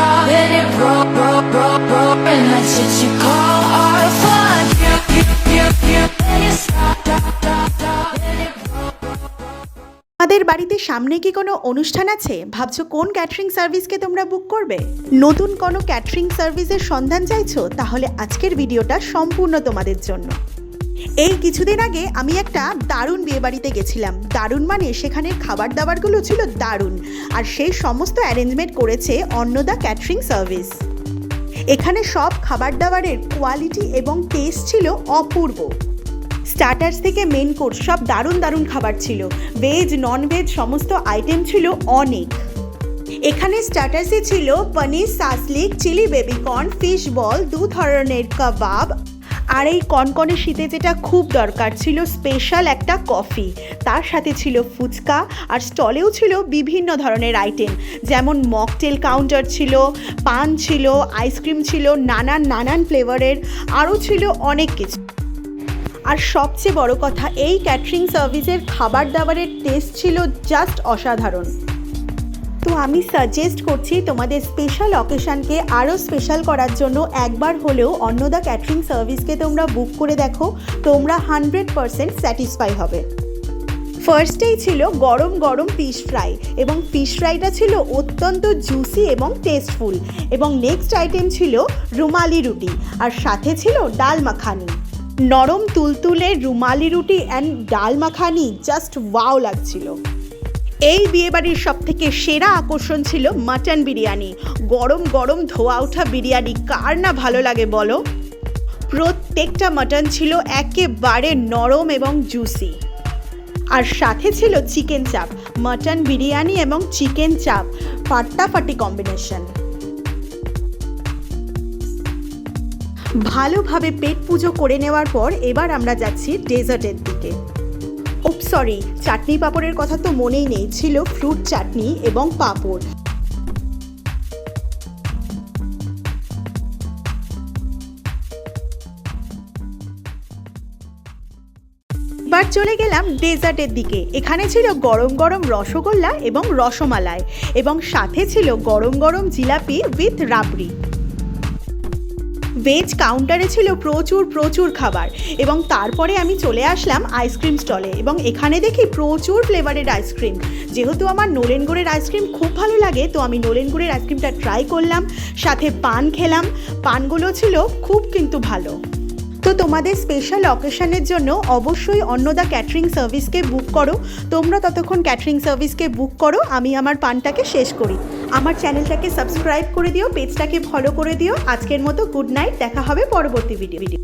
top and it broke, broke, broke, broke And that's what you call art fun You, you, you, you, and you stop, stop, stop, stop and it broke, broke, broke আমাদের বাড়িতে সামনে কি কোনো অনুষ্ঠান আছে ভাবছ কোন catering সার্ভিসকে তোমরা বুক করবে নতুন কোনো ক্যাটারিং সার্ভিসের সন্ধান চাইছো তাহলে আজকের ভিডিওটা সম্পূর্ণ তোমাদের জন্য এই কিছুদিন আগে আমি একটা দারুণ বিয়ে বাড়িতে গেছিলাম। দারুণ মানে সেখানের খাবার দাবারগুলো ছিল দারুণ। আর সেই সমস্ত অ্যারেঞ্জমেন্ট করেছে অন্নদা ক্যাটারিং সার্ভিস। এখানে সব খাবার দাবারের কোয়ালিটি এবং টেস্ট ছিল অপূর্ব। স্টার্টার্স থেকে মেন কোর্স সব দারুণ দারুণ খাবার ছিল। ভেজ নন ভেজ সমস্ত আইটেম ছিল অনেক। এখানে স্টার্টার্সে ছিল paneer shashlik chilli, baby corn, fish ball দু ধরনের কাবাব আর এই কনকনে শীতে যেটা খুব দরকার ছিল স্পেশাল একটা কফি তার সাথে ছিল ফুচকা আর স্টলেও ছিল বিভিন্ন ধরনের আইটেম যেমন মকটেল কাউন্টার ছিল, পান ছিল আইসক্রিম ছিল, নানান নানান ফ্লেভারের আরও ছিল অনেক কিছু। আর সবচেয়ে বড় কথা, এই ক্যাটারিং সার্ভিসের খাবার দাবারের টেস্ট ছিল জাস্ট অসাধারণ। তো আমি সাজেস্ট করছি তোমাদের স্পেশাল অকেশানকে আরও স্পেশাল করার জন্য একবার হলেও অন্নদা ক্যাটারিং সার্ভিসকে তোমরা বুক করে দেখো, তোমরা হান্ড্রেড পারসেন্ট স্যাটিসফাই হবে। ফার্স্টেই ছিল গরম গরম ফিশ ফ্রাই এবং ফিশ ফ্রাইটা ছিল অত্যন্ত জুসি এবং টেস্টফুল এবং নেক্সট আইটেম ছিল রুমালি রুটি আর সাথে ছিল ডাল মাখানি। নরম তুলতুলে রুমালি রুটি অ্যান্ড ডাল মাখানি জাস্ট ওয়াও লাগছিল। এই বিয়েবাড়ির সব থেকে সেরা আকর্ষণ ছিল মাটন বিরিয়ানি। গরম গরম ধোয়া ওঠা বিরিয়ানি কার না ভালো লাগে বলো? প্রত্যেকটা মাটন ছিল একেবারে নরম এবং জুসি আর সাথে ছিল চিকেন চাপ, মাটন বিরিয়ানি এবং চিকেন চাপ, ফাটাফাটি কম্বিনেশন ভালোভাবে পেট পুজো করে নেওয়ার পর এবার আমরা যাচ্ছি ডেজার্টের দিকে। ওপ সরি চাটনি পাঁপড়ের কথা তো মনেই নেই। ছিল ফ্রুট চাটনি এবং পাঁপড়। এবার চলে গেলাম ডেজার্টের দিকে। এখানে ছিল গরম গরম রসগোল্লা এবং রসমালাই এবং সাথে ছিল গরম গরম জিলাপি উইথ রাবড়ি। ভেজ কাউন্টারে ছিল প্রচুর প্রচুর খাবার। এবং তারপরে আমি চলে আসলাম আইসক্রিম স্টলে এবং এখানে দেখি প্রচুর ফ্লেভারের আইসক্রিম যেহেতু আমার নোলেন গুড়ের আইসক্রিম খুব ভালো লাগে, তো আমি নোলেন গুড়ের আইসক্রিমটা ট্রাই করলাম। সাথে পান খেলাম। পানগুলো ছিল খুব কিন্তু ভালো। তো তোমাদের স্পেশাল অকেশনের জন্য অবশ্যই অন্নদা ক্যাটারিং সার্ভিসকে বুক করো। তোমরা ততক্ষণ ক্যাটারিং সার্ভিসকে বুক করো, আমি আমার পানটাকে শেষ করি। আমার চ্যানেলটাকে সাবস্ক্রাইব করে দিও পেজটাকে ফলো করে দিও। আজকের মতো গুড নাইট দেখা হবে পরবর্তী ভিডিও ভিডিও.